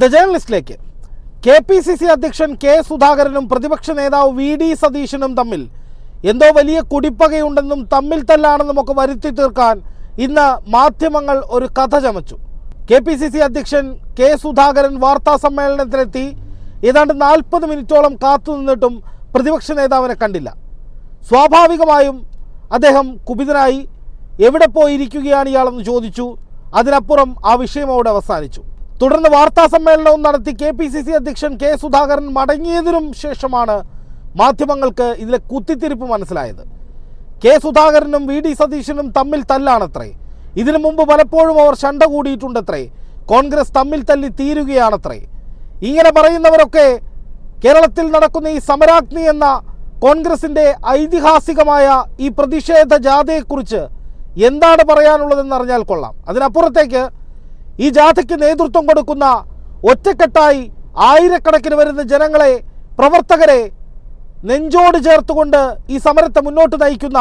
The ജേർണലിസ്റ്റിലേക്ക്. K P C C അധ്യക്ഷൻ K സുധാകരനും പ്രതിപക്ഷ നേതാവ് വി ഡി സതീശനും തമ്മിൽ. എന്തോ വലിയ കുടിപ്പകയുണ്ടെന്നും തമ്മിൽ തല്ലാണെന്നും ഒക്കെ വരുത്തി തീർക്കാൻ ഇന്ന് മാധ്യമങ്ങൾ ഒരു കഥ ചമച്ചു. കെ പി സി സി അധ്യക്ഷൻ കെ സുധാകരൻ വാർത്താ സമ്മേളനത്തിലെത്തി. ഏതാണ്ട് നാൽപ്പത് മിനിറ്റോളം കാത്തുനിന്നിട്ടും പ്രതിപക്ഷ നേതാവിനെ കണ്ടില്ല. സ്വാഭാവികമായും അദ്ദേഹം കുപിതനായി. എവിടെ പോയിരിക്കുകയാണ് ഇയാളെന്ന് ചോദിച്ചു. അതിനപ്പുറം ആ വിഷയം അവിടെ അവസാനിച്ചു. തുടർന്ന് വാർത്താ സമ്മേളനവും നടത്തി കെ പി സി സി അധ്യക്ഷൻ കെ സുധാകരൻ മടങ്ങിയതിനും ശേഷമാണ് മാധ്യമങ്ങൾക്ക് ഇതിലെ കുത്തിത്തിരിപ്പ് മനസ്സിലായത്. കെ സുധാകരനും വി ഡി സതീശനും തമ്മിൽ തല്ലാണത്രേ. ഇതിനു മുമ്പ് പലപ്പോഴും അവർ ശണ്ട കൂടിയിട്ടുണ്ടത്രേ. കോൺഗ്രസ് തമ്മിൽ തല്ലി തീരുകയാണത്രേ. ഇങ്ങനെ പറയുന്നവരൊക്കെ കേരളത്തിൽ നടക്കുന്ന ഈ സമരാഗ്നി എന്ന കോൺഗ്രസിന്റെ ഐതിഹാസികമായ ഈ പ്രതിഷേധ ജാഥയെക്കുറിച്ച് എന്താണ് പറയാനുള്ളതെന്ന് അറിഞ്ഞാൽ കൊള്ളാം. അതിനപ്പുറത്തേക്ക് ഈ ജാഥയ്ക്ക് നേതൃത്വം കൊടുക്കുന്ന ഒറ്റക്കെട്ടായി ആയിരക്കണക്കിന് വരുന്ന ജനങ്ങളെ പ്രവർത്തകരെ നെഞ്ചോട് ചേർത്തുകൊണ്ട് ഈ സമരത്തെ മുന്നോട്ട് നയിക്കുന്ന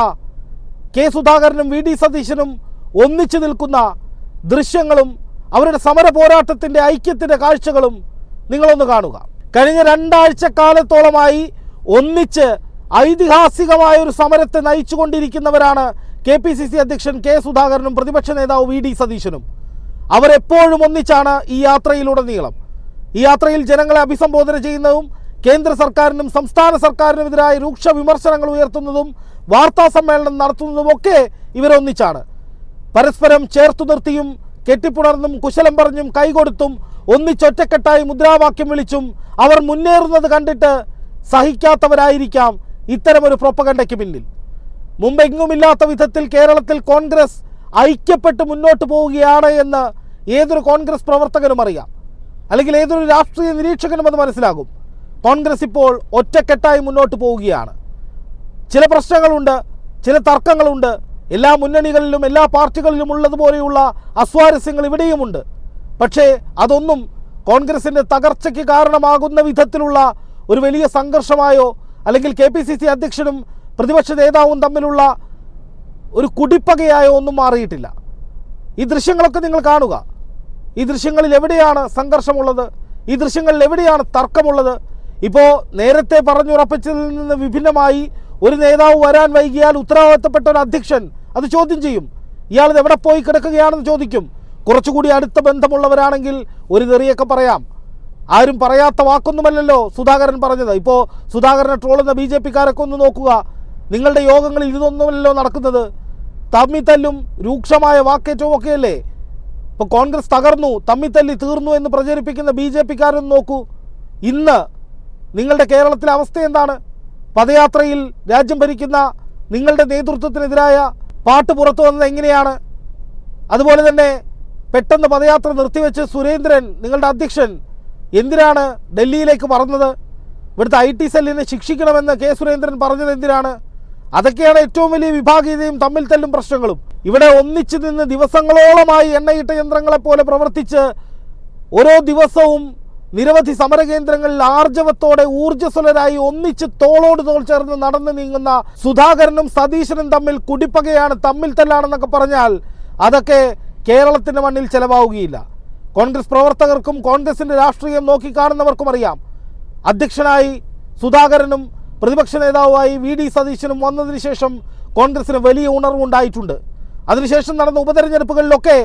കെ സുധാകരനും വി ഡി സതീശനും ഒന്നിച്ചു നിൽക്കുന്ന ദൃശ്യങ്ങളും അവരുടെ സമര പോരാട്ടത്തിന്റെ ഐക്യത്തിന്റെ കാഴ്ചകളും നിങ്ങളൊന്ന് കാണുക. കഴിഞ്ഞ രണ്ടാഴ്ച കാലത്തോളമായി ഒന്നിച്ച് ഐതിഹാസികമായ ഒരു സമരത്തെ നയിച്ചുകൊണ്ടിരിക്കുന്നവരാണ് കെ പി സി സി അധ്യക്ഷൻ കെ സുധാകരനും പ്രതിപക്ഷ നേതാവ് വി ഡി സതീശനും. അവരെപ്പോഴും ഒന്നിച്ചാണ് ഈ യാത്രയിലുടനീളം. ഈ യാത്രയിൽ ജനങ്ങളെ അഭിസംബോധന ചെയ്യുന്നതും കേന്ദ്ര സർക്കാരിനും സംസ്ഥാന സർക്കാരിനുമെതിരായ രൂക്ഷ വിമർശനങ്ങൾ ഉയർത്തുന്നതും വാർത്താ സമ്മേളനം നടത്തുന്നതുമൊക്കെ ഇവരൊന്നിച്ചാണ്. പരസ്പരം ചേർത്തു നിർത്തിയും കെട്ടിപ്പുണർന്നും കുശലം പറഞ്ഞും കൈകൊടുത്തും ഒന്നിച്ചൊറ്റക്കെട്ടായി മുദ്രാവാക്യം വിളിച്ചും അവർ മുന്നേറുന്നത് കണ്ടിട്ട് സഹിക്കാത്തവരായിരിക്കാം ഇത്തരമൊരു പ്രൊപ്പകണ്ടയ്ക്ക് പിന്നിൽ. മുമ്പെങ്ങുമില്ലാത്ത വിധത്തിൽ കേരളത്തിൽ കോൺഗ്രസ് ഐക്യപ്പെട്ട് മുന്നോട്ട് പോവുകയാണ് എന്ന് ഏതൊരു കോൺഗ്രസ് പ്രവർത്തകനും അറിയാം. അല്ലെങ്കിൽ ഏതൊരു രാഷ്ട്രീയ നിരീക്ഷകനും അത് മനസ്സിലാകും. കോൺഗ്രസ് ഇപ്പോൾ ഒറ്റക്കെട്ടായി മുന്നോട്ട് പോവുകയാണ്. ചില പ്രശ്നങ്ങളുണ്ട് ചില തർക്കങ്ങളുണ്ട്. എല്ലാ മുന്നണികളിലും എല്ലാ പാർട്ടികളിലും ഉള്ളതുപോലെയുള്ള അസ്വാരസ്യങ്ങൾ ഇവിടെയുമുണ്ട്. പക്ഷേ അതൊന്നും കോൺഗ്രസിന്റെ തകർച്ചയ്ക്ക് കാരണമാകുന്ന വിധത്തിലുള്ള ഒരു വലിയ സംഘർഷമായോ അല്ലെങ്കിൽ കെ പി സി സി അധ്യക്ഷനും പ്രതിപക്ഷ നേതാവും തമ്മിലുള്ള ഒരു കുടിപ്പകയായോ ഒന്നും മാറിയിട്ടില്ല. ഈ ദൃശ്യങ്ങളൊക്കെ നിങ്ങൾ കാണുക. ഈ ദൃശ്യങ്ങളിൽ എവിടെയാണ് സംഘർഷമുള്ളത്? ഈ ദൃശ്യങ്ങളിൽ എവിടെയാണ് തർക്കമുള്ളത്? ഇപ്പോൾ നേരത്തെ പറഞ്ഞുറപ്പിച്ചതിൽ നിന്ന് വിഭിന്നമായി ഒരു നേതാവ് വരാൻ വൈകിയാൽ ഉത്തരവാദിത്തപ്പെട്ട ഒരു അധ്യക്ഷൻ അത് ചോദ്യം ചെയ്യും. ഇയാൾ എവിടെ പോയി കിടക്കുകയാണെന്ന് ചോദിക്കും. കുറച്ചുകൂടി അടുത്ത ബന്ധമുള്ളവരാണെങ്കിൽ ഒരു തെറിയൊക്കെ പറയാം. ആരും പറയാത്ത വാക്കൊന്നുമല്ലല്ലോ സുധാകരൻ പറഞ്ഞത്. ഇപ്പോൾ സുധാകരനെ ട്രോളുന്ന ബി ജെ പിക്കാരൊക്കെ ഒന്ന് നോക്കുക. നിങ്ങളുടെ യോഗങ്ങളിൽ ഇതൊന്നുമല്ലല്ലോ നടക്കുന്നത്. തമ്മിത്തല്ലും രൂക്ഷമായ വാക്കേറ്റവും ഒക്കെയല്ലേ ഇപ്പോൾ കോൺഗ്രസ് തകർന്നു തമ്മിത്തല്ലി തീർന്നു എന്ന് പ്രചരിപ്പിക്കുന്ന ബി ജെ പിക്കാരൊന്ന് നോക്കൂ. ഇന്ന് നിങ്ങളുടെ കേരളത്തിലെ അവസ്ഥ എന്താണ്? പദയാത്രയിൽ രാജ്യം ഭരിക്കുന്ന നിങ്ങളുടെ നേതൃത്വത്തിനെതിരായ പാട്ട് പുറത്തു വന്നത് എങ്ങനെയാണ്? അതുപോലെ തന്നെ പെട്ടെന്ന് പദയാത്ര നിർത്തിവെച്ച് സുരേന്ദ്രൻ നിങ്ങളുടെ അധ്യക്ഷൻ എന്തിനാണ് ഡൽഹിയിലേക്ക് പറഞ്ഞത്? ഇവിടുത്തെ ഐ ടി സെല്ലിനെ ശിക്ഷിക്കണമെന്ന് കെ സുരേന്ദ്രൻ പറഞ്ഞത് എന്തിനാണ്? അതൊക്കെയാണ് ഏറ്റവും വലിയ വിഭാഗീയതയും തമ്മിൽ തല്ലും പ്രശ്നങ്ങളും. ഇവിടെ ഒന്നിച്ചു നിന്ന് ദിവസങ്ങളോളമായി എണ്ണയിട്ട യന്ത്രങ്ങളെ പോലെ പ്രവർത്തിച്ച് ഓരോ ദിവസവും നിരവധി സമരകേന്ദ്രങ്ങളിൽ ആർജവത്തോടെ ഊർജസ്വലരായി ഒന്നിച്ച് തോളോട് തോൾ ചേർന്ന് നടന്നു നീങ്ങുന്ന സുധാകരനും സതീശനും തമ്മിൽ കുടിപ്പകയാണ് തമ്മിൽ തല്ലാണെന്നൊക്കെ പറഞ്ഞാൽ അതൊക്കെ കേരളത്തിന്റെ മണ്ണിൽ ചെലവാവുകയില്ല. കോൺഗ്രസ് പ്രവർത്തകർക്കും കോൺഗ്രസിന്റെ രാഷ്ട്രീയം നോക്കിക്കാണുന്നവർക്കും അറിയാം. അധ്യക്ഷനായി സുധാകരനും പ്രതിപക്ഷ നേതാവായി വി ഡി സതീശനും വന്നതിന് ശേഷം കോൺഗ്രസിന് വലിയ ഉണർവുണ്ടായിട്ടുണ്ട്. അതിനുശേഷം നടന്ന ഉപതെരഞ്ഞെടുപ്പുകളിലൊക്കെ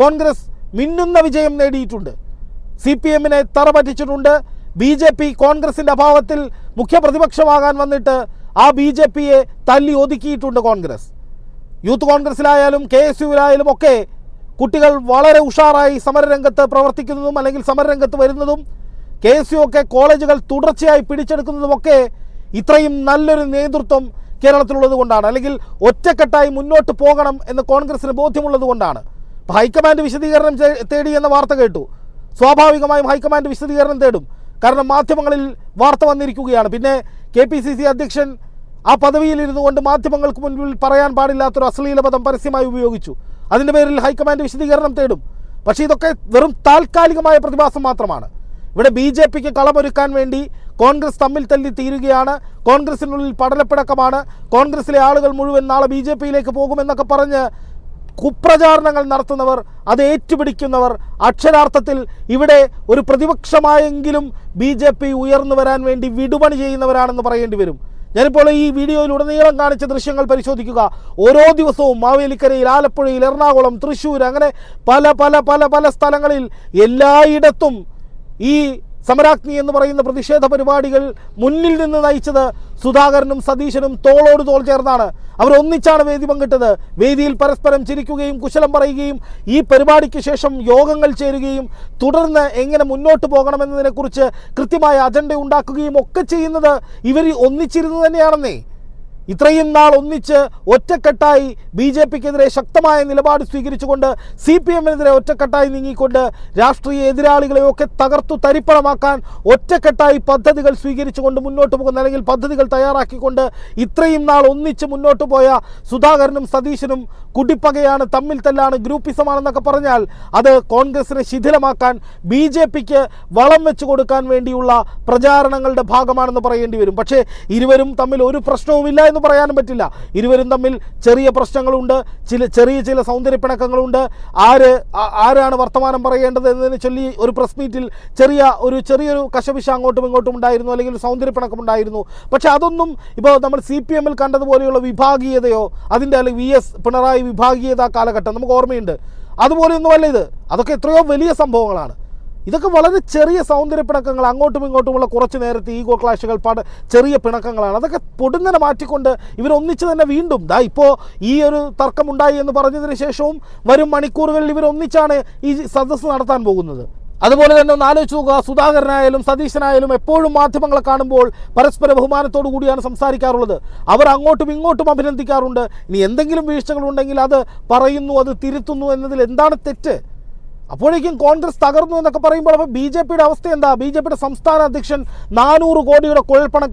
കോൺഗ്രസ് മിന്നുന്ന വിജയം നേടിയിട്ടുണ്ട്. സി പി എമ്മിനെ തറപറ്റിച്ചിട്ടുണ്ട്. ബി ജെ പി കോൺഗ്രസിന്റെ അഭാവത്തിൽ മുഖ്യ പ്രതിപക്ഷമാകാൻ വന്നിട്ട് ആ ബി ജെ പിയെ തല്ലി ഒതുക്കിയിട്ടുണ്ട് കോൺഗ്രസ്. യൂത്ത് കോൺഗ്രസിലായാലും കെ എസ് യുവിലായാലും ഒക്കെ കുട്ടികൾ വളരെ ഉഷാറായി സമരരംഗത്ത് പ്രവർത്തിക്കുന്നതും അല്ലെങ്കിൽ സമരരംഗത്ത് വരുന്നതും കെ എസ് യു ഒക്കെ കോളേജുകൾ തുടർച്ചയായി പിടിച്ചെടുക്കുന്നതുമൊക്കെ ഇത്രയും നല്ലൊരു നേതൃത്വം കേരളത്തിലുള്ളത് കൊണ്ടാണ്. അല്ലെങ്കിൽ ഒറ്റക്കെട്ടായി മുന്നോട്ട് പോകണം എന്ന് കോൺഗ്രസിന് ബോധ്യമുള്ളത് കൊണ്ടാണ്. ഹൈക്കമാൻഡ് വിശദീകരണം തേടി എന്ന വാർത്ത കേട്ടു. സ്വാഭാവികമായും ഹൈക്കമാൻഡ് വിശദീകരണം തേടും. കാരണം മാധ്യമങ്ങളിൽ വാർത്ത വന്നിരിക്കുകയാണ്. പിന്നെ കെ പി സി സി അധ്യക്ഷൻ ആ പദവിയിൽ ഇരുന്നു കൊണ്ട് മാധ്യമങ്ങൾക്ക് മുൻപിൽ പറയാൻ പാടില്ലാത്തൊരു അശ്ലീല പദം പരസ്യമായി ഉപയോഗിച്ചു. അതിന്റെ പേരിൽ ഹൈക്കമാൻഡ് വിശദീകരണം തേടും. പക്ഷേ ഇതൊക്കെ വെറും താൽക്കാലികമായ പ്രതിഭാസം മാത്രമാണ്. ഇവിടെ ബി ജെ പിക്ക് കളമൊരുക്കാൻ വേണ്ടി കോൺഗ്രസ് തമ്മിൽ തല്ലി തീരുകയാണ്. കോൺഗ്രസിനുള്ളിൽ പടലപ്പിടക്കമാണ് കോൺഗ്രസിലെ ആളുകൾ മുഴുവൻ നാളെ ബി ജെ പിയിലേക്ക് പോകുമെന്നൊക്കെ പറഞ്ഞ് കുപ്രചാരണങ്ങൾ നടത്തുന്നവർ അത് ഏറ്റുപിടിക്കുന്നവർ അക്ഷരാർത്ഥത്തിൽ ഇവിടെ ഒരു പ്രതിപക്ഷമായെങ്കിലും ബി ജെ പി ഉയർന്നു വരാൻ വേണ്ടി വിടുപണി ചെയ്യുന്നവരാണെന്ന് പറയേണ്ടി വരും. ഞാനിപ്പോൾ ഈ വീഡിയോയിലുടനീളം കാണിച്ച ദൃശ്യങ്ങൾ പരിശോധിക്കുക. ഓരോ ദിവസവും മാവേലിക്കരയിൽ ആലപ്പുഴയിൽ എറണാകുളം തൃശ്ശൂർ അങ്ങനെ പല പല പല പല സ്ഥലങ്ങളിൽ എല്ലായിടത്തും ഈ സമരാഗ്നി എന്ന് പറയുന്ന പ്രതിഷേധ പരിപാടികൾ മുന്നിൽ നിന്ന് നയിച്ചത് സുധാകരനും സതീശനും തോളോട് തോൾ ചേർന്നാണ്. അവർ ഒന്നിച്ചാണ് വേദി പങ്കിട്ടത്. വേദിയിൽ പരസ്പരം ചിരിക്കുകയും കുശലം പറയുകയും ഈ പരിപാടിക്ക് ശേഷം യോഗങ്ങൾ ചേരുകയും തുടർന്ന് എങ്ങനെ മുന്നോട്ട് പോകണമെന്നതിനെക്കുറിച്ച് കൃത്യമായ അജണ്ട ഉണ്ടാക്കുകയും ഒക്കെ ചെയ്യുന്നത് ഇവർ ഒന്നിച്ചിരുന്ന് തന്നെയാണെന്നേ. ഇത്രയും നാൾ ഒന്നിച്ച് ഒറ്റക്കെട്ടായി ബി ജെ പിക്കെതിരെ ശക്തമായ നിലപാട് സ്വീകരിച്ചുകൊണ്ട് സി പി എമ്മിനെതിരെ ഒറ്റക്കെട്ടായി നീങ്ങിക്കൊണ്ട് രാഷ്ട്രീയ എതിരാളികളെയൊക്കെ തകർത്തു തരിപ്പണമാക്കാൻ ഒറ്റക്കെട്ടായി പദ്ധതികൾ സ്വീകരിച്ചുകൊണ്ട് മുന്നോട്ട് പോകുന്ന അല്ലെങ്കിൽ പദ്ധതികൾ തയ്യാറാക്കിക്കൊണ്ട് ഇത്രയും നാൾ ഒന്നിച്ച് മുന്നോട്ട് പോയ സുധാകരനും സതീശനും കുടിപ്പകയാണ് തമ്മിൽ തല്ലാണ് ഗ്രൂപ്പിസമാണെന്നൊക്കെ പറഞ്ഞാൽ അത് കോൺഗ്രസിനെ ശിഥിലമാക്കാൻ ബി ജെ പിക്ക് വളം വെച്ച് കൊടുക്കാൻ വേണ്ടിയുള്ള പ്രചാരണങ്ങളുടെ ഭാഗമാണെന്ന് പറയേണ്ടി വരും. പക്ഷേ ഇരുവരും തമ്മിൽ ഒരു പ്രശ്നവുമില്ല എന്ന് പറയാനും പറ്റില്ല. ഇരുവരും തമ്മിൽ ചെറിയ പ്രശ്നങ്ങളുണ്ട്. ചില ചെറിയ ചില സൗന്ദര്യപ്പിണക്കങ്ങളുണ്ട് ആര് ആരാണ് വർത്തമാനം പറയേണ്ടത് എന്നതിനെ ചൊല്ലി ഒരു പ്രസ് മീറ്റിൽ ചെറിയ ഒരു ചെറിയൊരു കശപിശ അങ്ങോട്ടും ഇങ്ങോട്ടും ഉണ്ടായിരുന്നു അല്ലെങ്കിൽ സൗന്ദര്യപ്പിണക്കം ഉണ്ടായിരുന്നു. പക്ഷെ അതൊന്നും ഇപ്പോൾ നമ്മൾ സി പി എമ്മിൽ കണ്ടതുപോലെയുള്ള വിഭാഗീയതയോ അതിന്റെ അല്ലെങ്കിൽ വി എസ് പിണറായി വിഭാഗീയത കാലഘട്ടം നമുക്ക് ഓർമ്മയുണ്ട്. അതുപോലെയൊന്നുമല്ല ഇത്. അതൊക്കെ എത്രയോ വലിയ സംഭവങ്ങളാണ്. ഇതൊക്കെ വളരെ ചെറിയ സൗന്ദര്യ പിണക്കങ്ങൾ അങ്ങോട്ടും ഇങ്ങോട്ടുമുള്ള കുറച്ച് നേരത്തെ ഈഗോ ക്ലാഷുകൾ പാട് ചെറിയ പിണക്കങ്ങളാണ്. അതൊക്കെ പൊടുന്നനെ മാറ്റിക്കൊണ്ട് ഇവരൊന്നിച്ച് തന്നെ വീണ്ടും ദാ ഇപ്പോൾ ഈ ഒരു തർക്കമുണ്ടായി എന്ന് പറഞ്ഞതിന് ശേഷവും വരും മണിക്കൂറുകളിൽ ഇവരൊന്നിച്ചാണ് ഈ സദസ്സ് നടത്താൻ പോകുന്നത്. അതുപോലെ തന്നെ ഒന്ന് ആലോചിച്ച് നോക്കുക സുധാകരനായാലും സതീശനായാലും എപ്പോഴും മാധ്യമങ്ങളെ കാണുമ്പോൾ പരസ്പര ബഹുമാനത്തോടു കൂടിയാണ് സംസാരിക്കാറുള്ളത്. അവർ അങ്ങോട്ടും ഇങ്ങോട്ടും അഭിനന്ദിക്കാറുണ്ട്. ഇനി എന്തെങ്കിലും വീഴ്ചകളുണ്ടെങ്കിൽ അത് പറയുന്നു അത് തിരുത്തുന്നു എന്നതിൽ എന്താണ് തെറ്റ്? അപ്പോഴേക്കും കോൺഗ്രസ് തകർന്നു എന്നൊക്കെ പറയുമ്പോൾ അപ്പോൾ ബി ജെ പിയുടെ അവസ്ഥ എന്താ? ബി ജെ പിയുടെ സംസ്ഥാന അധ്യക്ഷൻ നാനൂറ് കോടിയുടെ കുഴൽപ്പണ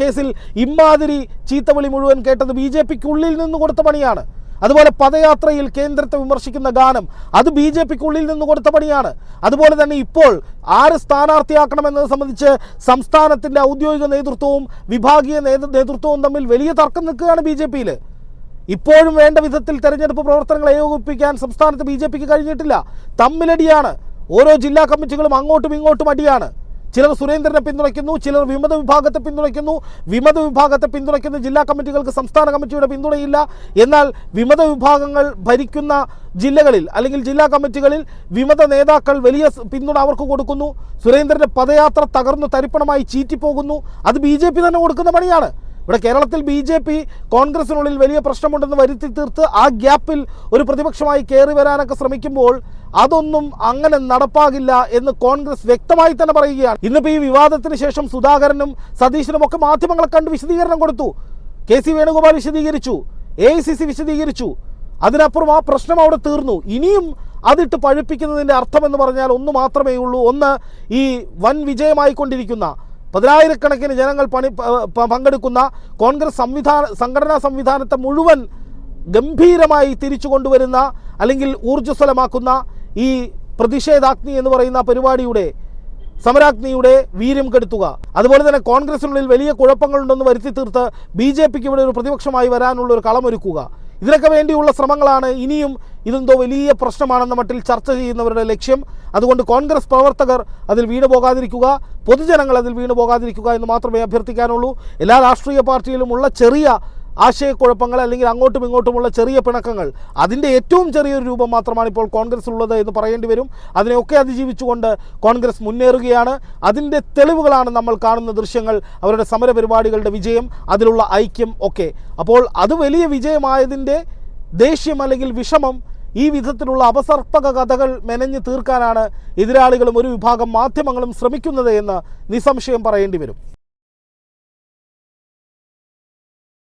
കേസിൽ ഇമ്മാതിരി ചീത്തവിളി മുഴുവൻ കേട്ടത് ബി ജെ പിക്കുള്ളിൽ നിന്ന് കൊടുത്ത പണിയാണ്. അതുപോലെ പദയാത്രയിൽ കേന്ദ്രത്തെ വിമർശിക്കുന്ന ഗാനം അത് ബി ജെ പിക്കുള്ളിൽ നിന്ന് കൊടുത്ത പണിയാണ്. അതുപോലെ തന്നെ ഇപ്പോൾ ആര് സ്ഥാനാർത്ഥിയാക്കണമെന്നത് സംബന്ധിച്ച് സംസ്ഥാനത്തിന്റെ ഔദ്യോഗിക നേതൃത്വവും വിഭാഗീയ നേതൃത്വവും തമ്മിൽ വലിയ തർക്കം നിൽക്കുകയാണ് ബി ജെ പിയിൽ. ഇപ്പോഴും വേണ്ട വിധത്തിൽ തെരഞ്ഞെടുപ്പ് പ്രവർത്തനങ്ങൾ ഏകോപിപ്പിക്കാൻ സംസ്ഥാനത്ത് ബി ജെ പിക്ക് കഴിഞ്ഞിട്ടില്ല. തമ്മിലടിയാണ്. ഓരോ ജില്ലാ കമ്മിറ്റികളും അങ്ങോട്ടും ഇങ്ങോട്ടും അടിയാണ്. ചിലർ സുരേന്ദ്രനെ പിന്തുണയ്ക്കുന്നു ചിലർ വിമത വിഭാഗത്തെ പിന്തുണയ്ക്കുന്നു. വിമത വിഭാഗത്തെ പിന്തുണയ്ക്കുന്ന ജില്ലാ കമ്മിറ്റികൾക്ക് സംസ്ഥാന കമ്മിറ്റിയുടെ പിന്തുണയില്ല. എന്നാൽ വിമത വിഭാഗങ്ങൾ ഭരിക്കുന്ന ജില്ലകളിൽ അല്ലെങ്കിൽ ജില്ലാ കമ്മിറ്റികളിൽ വിമത നേതാക്കൾ വലിയ പിന്തുണ അവർക്ക് കൊടുക്കുന്നു. സുരേന്ദ്രന്റെ പദയാത്ര തകർന്നു തരിപ്പണമായി ചീറ്റിപ്പോകുന്നു. അത് ബി തന്നെ കൊടുക്കുന്ന പണിയാണ്. ഇവിടെ കേരളത്തിൽ ബി ജെ പി കോൺഗ്രസിനുള്ളിൽ വലിയ പ്രശ്നമുണ്ടെന്ന് വരുത്തി തീർത്ത് ആ ഗ്യാപ്പിൽ ഒരു പ്രതിപക്ഷമായി കയറി വരാനൊക്കെ ശ്രമിക്കുമ്പോൾ അതൊന്നും അങ്ങനെ നടപ്പാകില്ല എന്ന് കോൺഗ്രസ് വ്യക്തമായി തന്നെ പറയുകയാണ്. ഇന്നിപ്പോൾ ഈ വിവാദത്തിന് ശേഷം സുധാകരനും സതീശനും ഒക്കെ മാധ്യമങ്ങളെ കണ്ട് വിശദീകരണം കൊടുത്തു. കെ സി വേണുഗോപാൽ വിശദീകരിച്ചു. എ ഐ സി സി വിശദീകരിച്ചു. അതിനപ്പുറം ആ പ്രശ്നം അവിടെ തീർന്നു. ഇനിയും അതിട്ട് പഴുപ്പിക്കുന്നതിന്റെ അർത്ഥം എന്ന് പറഞ്ഞാൽ ഒന്ന് മാത്രമേ ഉള്ളൂ. ഒന്ന് ഈ വൻ വിജയമായിക്കൊണ്ടിരിക്കുന്ന പതിനായിരക്കണക്കിന് ജനങ്ങൾ പണി പങ്കെടുക്കുന്ന കോൺഗ്രസ് സംവിധാന സംഘടനാ സംവിധാനത്തെ മുഴുവൻ ഗംഭീരമായി തിരിച്ചു കൊണ്ടുവരുന്ന അല്ലെങ്കിൽ ഊർജസ്വലമാക്കുന്ന ഈ പ്രതിഷേധാഗ്നി എന്ന് പറയുന്ന പരിപാടിയുടെ സമരാഗ്നിയുടെ വീര്യം കെടുത്തുക. അതുപോലെ തന്നെ കോൺഗ്രസിനുള്ളിൽ വലിയ കുഴപ്പങ്ങളുണ്ടെന്ന് വരുത്തി തീർത്ത് ബി ജെ പിക്ക് ഇവിടെ ഒരു പ്രതിപക്ഷമായി വരാനുള്ള ഒരു കളമൊരുക്കുക. ഇതിനൊക്കെ വേണ്ടിയുള്ള ശ്രമങ്ങളാണ് ഇനിയും ഇതെന്തോ വലിയ പ്രശ്നമാണെന്ന മട്ടിൽ ചർച്ച ചെയ്യുന്നവരുടെ ലക്ഷ്യം. അതുകൊണ്ട് കോൺഗ്രസ് പ്രവർത്തകർ അതിൽ വീണു പോകാതിരിക്കുക പൊതുജനങ്ങൾ അതിൽ വീണു പോകാതിരിക്കുക എന്ന് മാത്രമേ അഭ്യർത്ഥിക്കാനുള്ളൂ. എല്ലാ രാഷ്ട്രീയ പാർട്ടിയിലുമുള്ള ചെറിയ ആശയക്കുഴപ്പങ്ങൾ അല്ലെങ്കിൽ അങ്ങോട്ടും ഇങ്ങോട്ടുമുള്ള ചെറിയ പിണക്കങ്ങൾ അതിന്റെ ഏറ്റവും ചെറിയൊരു രൂപം മാത്രമാണ് ഇപ്പോൾ കോൺഗ്രസ്സിലുള്ളത് എന്ന് പറയേണ്ടി വരും. അതിനെയൊക്കെ അതിജീവിച്ചുകൊണ്ട് കോൺഗ്രസ് മുന്നേറുകയാണ്. അതിന്റെ തെളിവുകളാണ് നമ്മൾ കാണുന്ന ദൃശ്യങ്ങൾ അവരുടെ സമരപരിപാടികളുടെ വിജയം അതിലുള്ള ഐക്യം ഒക്കെ. അപ്പോൾ അത് വലിയ വിജയമായതിന്റെ ദേഷ്യം അല്ലെങ്കിൽ വിഷമം ഈ വിധത്തിലുള്ള അപസർപ്പക കഥകൾ മെനഞ്ഞു തീർക്കാനാണ് എതിരാളികളും ഒരു വിഭാഗം മാധ്യമങ്ങളും ശ്രമിക്കുന്നത് എന്ന് നിസ്സംശയം പറയേണ്ടി വരും.